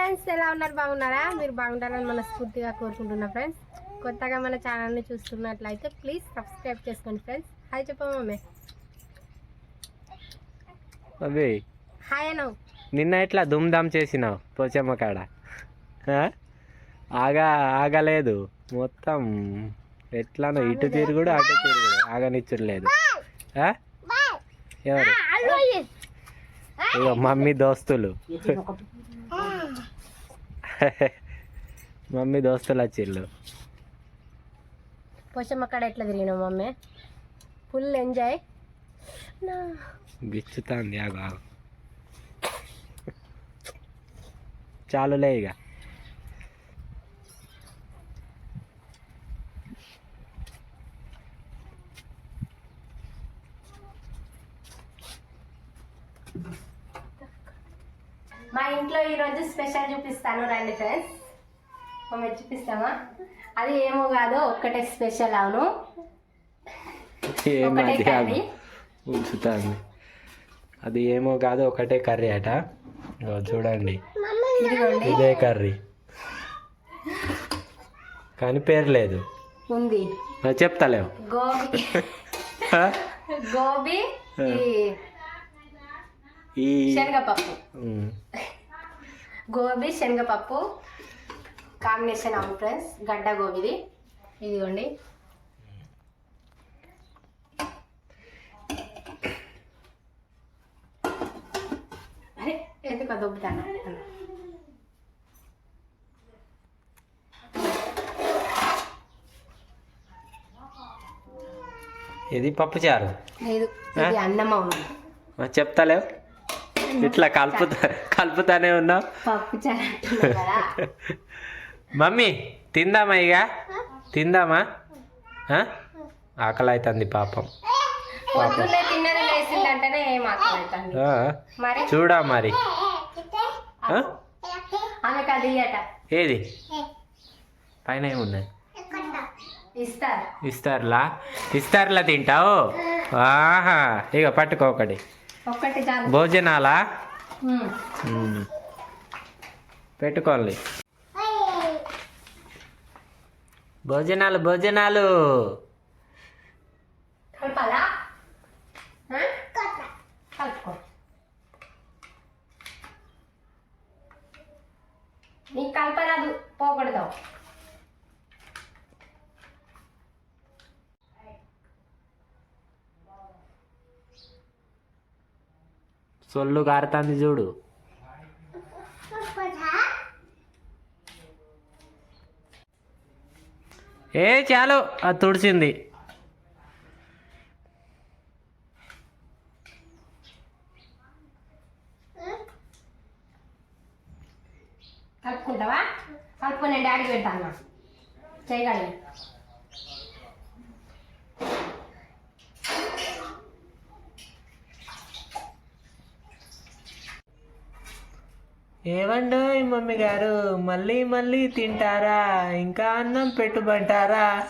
Friends ఎలా ఉన్నారు? బాగున్నారా? మీరు బాగుండాలని మనస్ఫూర్తిగా కోరుకుంటున్నా ఫ్రెండ్స్. కొత్తగా మన ఛానల్ని చూస్తున్నట్లయితే ప్లీజ్ సబ్స్క్రైబ్ చేసుకోండి ఫ్రెండ్స్. హాయ్ చెప్పమ్మ మమ్మీ. అవి హాయ్ అనవు నిన్న ఎట్లా దుమ్దాం చేసినావు? పోచమ్మ కాడ? ఆగా ఆగలేదు. మొత్తం ఎట్లానో ఇటు తిరుగుడు అటు తిరుగుడు. ఆగనిచ్చలేదు ఆ? ఎవరు? ఇగో మమ్మీ దోస్తులు. మమ్మీ దోస్తులు వచ్చిళ్ళు. పోషమ్మ కాడ ఎట్లా తిరిగినావు మమ్మీ? ఫుల్ ఎంజాయ్ గిచ్చుతాంది ఆగు ఆగు. చాలులే ఇక. మా ఇంట్లో ఈరోజు స్పెషల్ చూపిస్తాను రండి ఫ్రెండ్స్. మమ్మీ చూపిస్తామా? అది ఏమో కాదు ఒక్కటే స్పెషల్ అవును. ఒకటే కర్రీ. ఉంచుతాంది. అది ఏమో కాదు ఒకటే కర్రీ అట. చూడండి. ఇదిగోండి. ఇదే కర్రీ. కానీ పేరు లేదు. ఉంది. చెప్తలేవు గోబీ? గోబీ ఈ శనగపప్పు. గోబీ శనగపప్పు కాంబినేషన్ అవును ఫ్రెండ్స్ గడ్డ గోబీది. ఇదిగోండి. అరే ఎందుకు దొబ్బుతాను? ఇది పప్పుచారు లేదు ఇది అన్నం అవును నాకు చెప్తలేవు ఇట్లా కలుపుతా కలుపుతానే ఉన్నావు మమ్మీ తిందామా ఇక? తిందామా? ఆకలి అవుతుంది పాపం. చూడా మరి? ఏది? పైన ఏమున్నది ఇస్తారు. ఇస్తారులా? ఇస్తారులా తింటావు? ఆహా ఇక పట్టుకో ఒకటి. భోజనాలా. పెట్టుకోండి భోజనాలు భోజనాలు. నీకు కలపరాదు పోకూడదు. సొల్లు కారుతుంది చూడు. ఏ చాలు అది తుడిచింది. కలుపుకుంటావా? కలుపుకొని డాడీ డాడీకి పెడతాను చేయగలి ఏమండో మమ్మీ గారు? మళ్ళీ మళ్ళీ తింటారా? ఇంకా అన్నం పెట్టుబంటారా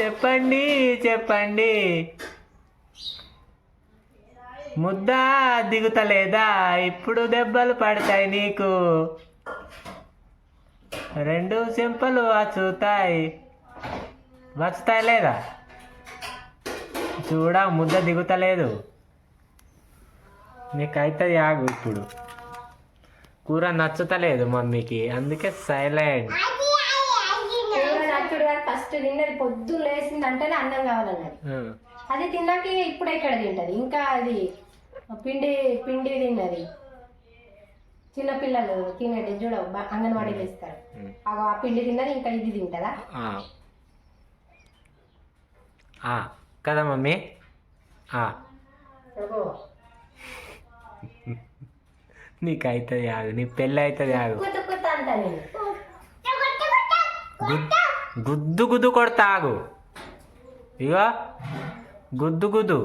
చెప్పండి చెప్పండి. ముద్ద దిగుతలేదా? ఇప్పుడు దెబ్బలు పడతాయి నీకు. రెండు సింపలు వచ్చుతాయి వచ్చుతాయి లేదా? చూడా ముద్ద దిగుతలేదు. నీకైతే ఆగు ఇప్పుడు. కూర నచ్చుతలేదు మమ్మీకి అందుకే సైలెంట్. నచ్చుడు గారు ఫస్ట్ తిన్నది పొద్దున్న లేచింది అంటేనే అన్నం కావాలన్నది. అది తిన్నాక ఇప్పుడు ఎక్కడ తింటది ఇంకా అది పిండి పిండి తిన్నది. చిన్న పిల్లలు తినేటి చూడ అంగన్వాడీలు ఇస్తారు అగో ఆ పిండి తిన్నది ఇంకా ఇది తింటదా? కదా మమ్మీ? ఆ, అగో నీకైతుంది ఆగు నీ పెళ్ళి అవుతుంది ఆగు కుత్త కుత్త అంట నేను గుద్- గుద్దు గుద్దు కొడతా ఆగు ఇగో గుద్దు గుద్దు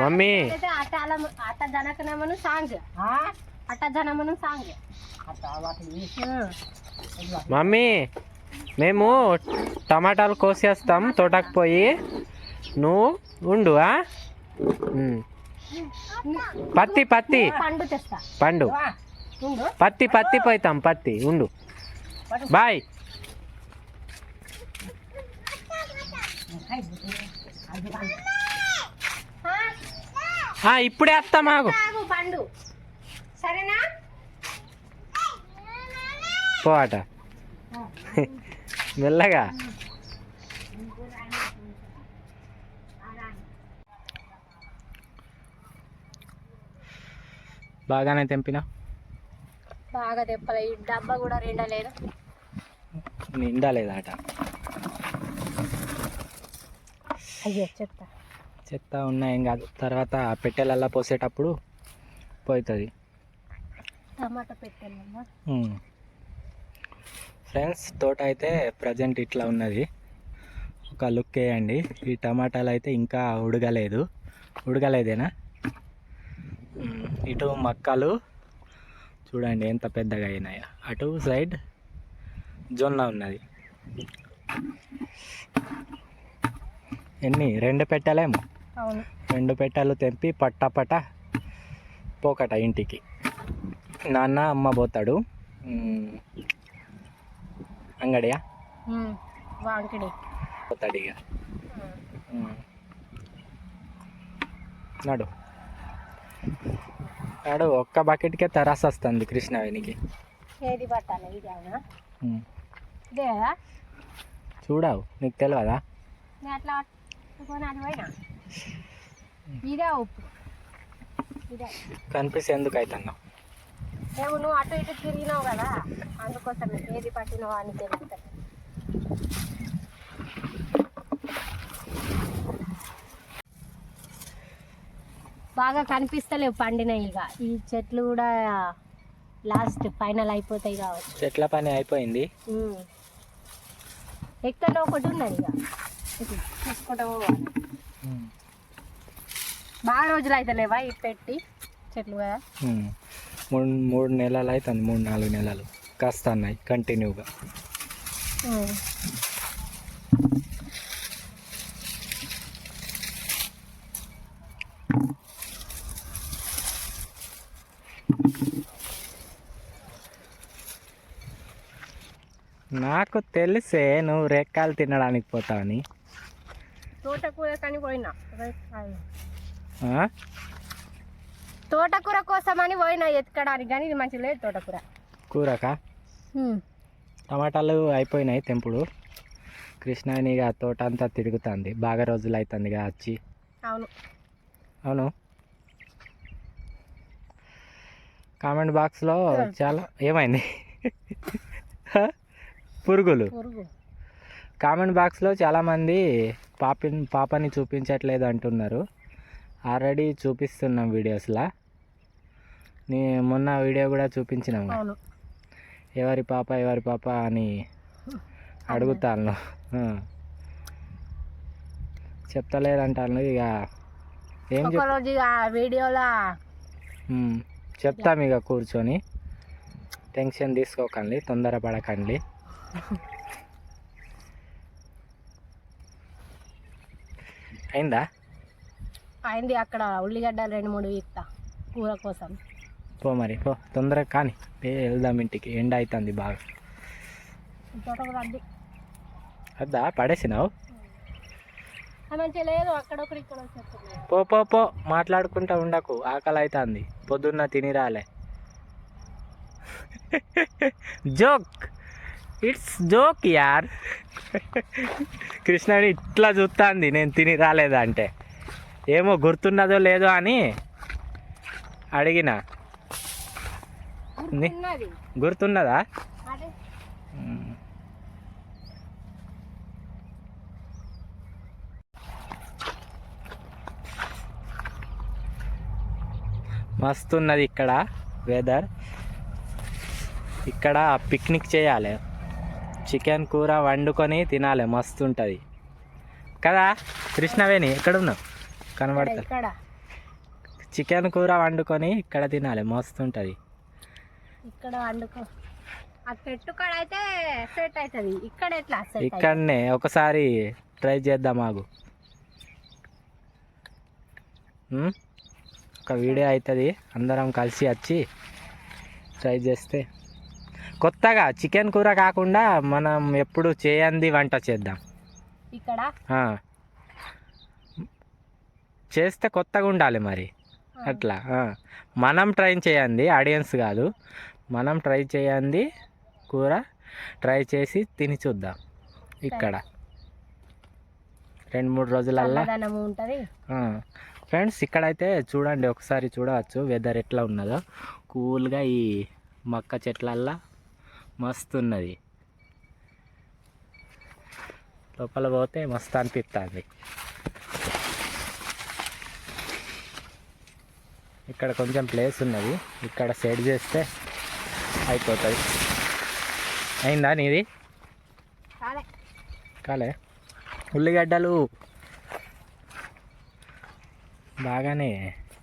మమ్మీ. అయితే అట్ట అలా అట్ట జనకనమను సాంగ్ అట్ట జనమను సాంగ్. మమ్మీ మేము టమాటాలు కోసేస్తాం తోటకు పోయి. నువ్వు ఉండు. పత్తి పత్తి. పండు పత్తి పత్తి పోయితాం పత్తి ఉండు. బాయ్. ఆ, ఇప్పుడే వస్తా మాకు పండు. సరేనా? పో అట మెల్లగా. బాగానే తెంపినా? బాగా తెప్పలే ఈ డబ్బా కూడా నిండాలేదా. అట అయ్యో చెప్తా. చెత్త ఉన్నా ఏం కాదు. తర్వాత పెట్టెలల్లా పోసేటప్పుడు పోతుంది టమాటా ఫ్రెండ్స్ తోట అయితే ప్రజెంట్ ఇట్లా ఉన్నది. ఒక లుక్ వేయండి. ఈ టమాటాలు అయితే ఇంకా ఉడగలేదు. ఉడగలేదేనా. ఇటు మక్కలు చూడండి ఎంత పెద్దగా అయినాయో. అటు సైడ్ జొన్న ఉన్నది. ఎన్ని? రెండు పెట్టలేమో? రెండు పెట్టెలు తెంపి పట్ట పట్ట పోకట ఇంటికి. నాన్న అమ్మ పోతాడు. అంగడియా? పోతాడు ఇక. నడు. నాడు ఒక్క బకెట్కే తరాస్ వస్తుంది కృష్ణవేణికి. ఏది పట్టాలి? ఇది చూడవు నీకు తెలియదా ఇదే ఉప్పు ఇదే కనిపిస్తే ఎందుకు ఏమో నువ్వు అటు ఇటు తిరిగినావు కదా అందుకోసం ఏది పట్టినావు అని తెలుస్తుంది బాగా కనిపిస్తలేవు పండినాయి ఇక. ఈ చెట్లు కూడా లాస్ట్ ఫైనల్ అయిపోతాయి కావచ్చు. చెట్ల పని అయిపోయింది. ఎక్కడ ఒకటి ఉన్నది ఇక. పోవాలి. మ్మ్. బాగా రోజులు అయితే లేవా ఇది పెట్టి చెట్లు కదా. మూడు మూడు నెలలు అవుతుంది మూడు నాలుగు నెలలు. కాస్తున్నాయి కంటిన్యూగా. నాకు తెలిసే నువ్వు రెక్కాలు తినడానికి పోతావని. తోటకూర కానీ పోయినా తోటకూర కోసమని పోయినా ఎత్తుకడానికి కానీ ఇది మంచి లేదు తోటకూర. కూరకా? టమాటాలు అయిపోయినాయి తెంపుడు. కృష్ణాని ఇక తోట అంతా తిరుగుతుంది. బాగా రోజులు అవుతుంది ఇక వచ్చి అవును. అవును. కామెంట్ బాక్స్లో చాలా ఏమైంది? పురుగులు. పురుగు. కామెంట్ బాక్స్లో చాలామంది పాపి పాపని చూపించట్లేదు అంటున్నారు. ఆల్రెడీ చూపిస్తున్నాం వీడియోస్లా. నీ మొన్న వీడియో కూడా చూపించినాం కదా. అవును. ఎవరి పాప ఎవరి పాప అని అడుగుతాను. చెప్తలేదంటాను ఇక ఏం వీడియోలో చెప్తాం ఇక కూర్చొని. టెన్షన్ తీసుకోకండి తొందరపడకండి అయిందా? అయింది అక్కడ ఉల్లిగడ్డలు రెండు మూడు ఇస్తా కూర కోసం. పో మరి పో. తొందరగా కానీ వెళ్దాం ఇంటికి. ఎండ అవుతుంది బాగా. అద్ది అద్దా పడేసినావు? మంచిగా లేదు అక్కడ ఒకటి ఇక్కడ వచ్చేస్తుంది పో పో పో. మాట్లాడుకుంటా ఉండకు. ఆకలి అవుతుంది పొద్దున్న తిని రాలే. జోక్. ఇట్స్ జోక్ యార్. కృష్ణని ఇట్లా చూస్తుంది నేను తిని రాలేదా అంటే ఏమో గుర్తున్నదో లేదో అని అడిగిన. గుర్తున్నదా. మస్తున్నది ఇక్కడ వెదర్ ఇక్కడ పిక్నిక్ చేయాలి. చికెన్ కూర వండుకొని తినాలి. మస్తు ఉంటుంది కదా కృష్ణవేణి ఎక్కడున్నావు? కనబడతా ఇక్కడ చికెన్ కూర వండుకొని ఇక్కడ తినాలి మస్తు ఉంటుంది ఇక్కడ వండుకో. ఆ చెట్టు కాడ అయితే సెట్ అవుతుంది ఇక్కడ ఎట్లా సెట్ ఇక్కడనే ఒకసారి ట్రై చేద్దాం ఉమ్? ఒక వీడియో అవుతుంది అందరం కలిసి వచ్చి ట్రై చేస్తే. కొత్తగా చికెన్ కూర కాకుండా మనం ఎప్పుడు చేయంది వంట చేద్దాం. ఇక్కడ. చేస్తే కొత్తగా ఉండాలి మరి. అట్లా. మనం ట్రై చేయండి ఆడియన్స్ కాదు. మనం ట్రై చేయండి కూర ట్రై చేసి తిని చూద్దాం ఇక్కడ. రెండు మూడు రోజులల్లా. ఫ్రెండ్స్ ఇక్కడైతే చూడండి ఒకసారి చూడవచ్చు వెదర్ ఎట్లా ఉన్నదో. కూల్గా ఈ మక్క చెట్లల్లా మస్తు ఉన్నది లోపల పోతే మస్తు అనిపిస్తుంది ఇక్కడ కొంచెం ప్లేస్ ఉన్నది. ఇక్కడ సెట్ చేస్తే అయిపోతుంది. అయిందా నీది? కాలే. ఉల్లిగడ్డలు బాగానే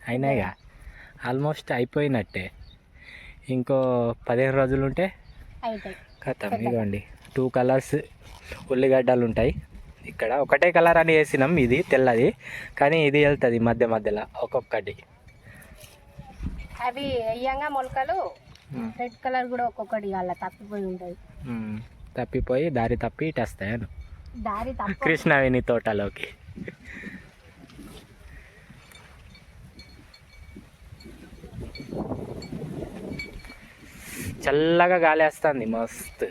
అయినాయిగా. ఆల్మోస్ట్ అయిపోయినట్టే. ఇంకో పదిహేను రోజులు ఉంటే కథం ఇదిగోండి టూ కలర్స్ ఉల్లిగడ్డలు ఉంటాయి. ఇక్కడ ఒకటే కలర్ అని వేసినాం ఇది తెల్లది. కానీ ఇది వెళ్తుంది మధ్య మధ్యలో ఒక్కొక్కటి. అవి అయ్యంగా మొలకలు. రెడ్ కలర్ కూడా ఒక్కొక్కటి అలా తప్పిపోయి ఉంటాయి. తప్పిపోయి దారి తప్పి ఇటు వస్తాయను దారి తప్ప. కృష్ణవేణి తోటలోకి. చల్లగా గాలి వస్తుంది మస్తు.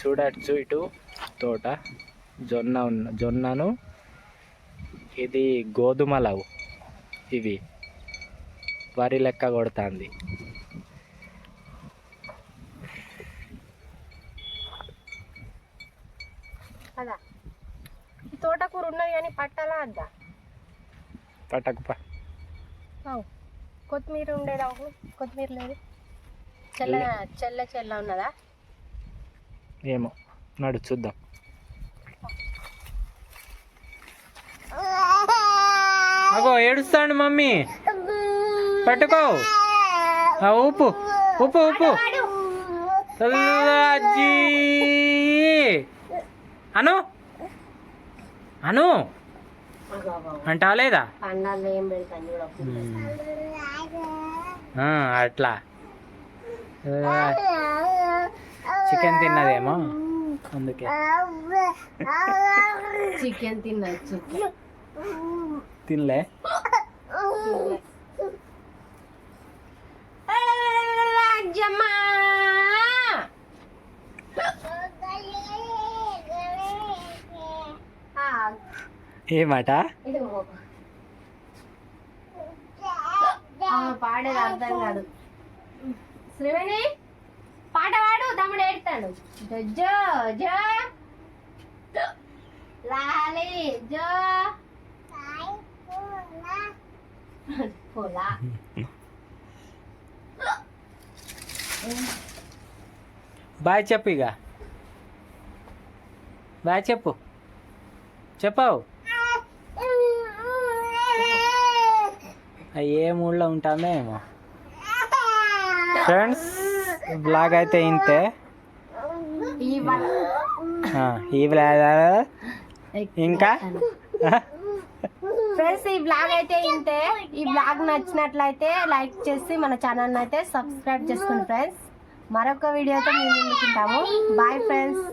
చూడచ్చు ఇటు తోట జొన్న ఉన్న జొన్నను. ఇది గోధుమలవు ఇవి. వరి లెక్క కొడుతుంది. కదా ఈ తోటకూర ఉన్నది కానీ పట్టాలా అద్దా? అవు. కొత్తిమీర ఉండేదా ఒక కొత్తిమీర లేదు. చెల్ల చెల్ల చెల్ల ఉన్నదా? ఏమో నడు చూద్దాం. అగో ఏడుస్తాడు మమ్మీ. పట్టుకో. ఆ, ఊపు ఉప్పు ఉప్పు. అజ్జీ అను. అను. అంటావా లేదా? పండాలు ఏం పెడతాను చూడ ఆ, అట్లా చికెన్ తిన్నదేమో. అందుకే. చికెన్ తిన్నది చికెన్ తినలే ఏమాట పాడేది అర్థం కాదు. శ్రీవేణి పాట పాడు తమ్ముడు ఏడుతాడు. జో జో. లాలి జో. పోలా. బాయ్ చెప్పు ఇక. బాయ్ చెప్పు. చెప్పవు అవి ఏ మూడ్లో ఉంటామో ఏమో. ఫ్రెండ్స్ బ్లాగ్ అయితే ఇంతే. ఈ బ- ఆ, ఈ బ్లాగ్ ఇంకా? ఫ్రెండ్స్ ఈ బ్లాగ్ అయితే ఇంతే. ఈ బ్లాగ్ నచ్చినట్లయితే లైక్ చేసి మన ఛానల్ అయితే సబ్స్క్రైబ్ చేసుకోండి ఫ్రెండ్స్ మరొక వీడియోతో మేము ముందుకుంటాము. Bye friends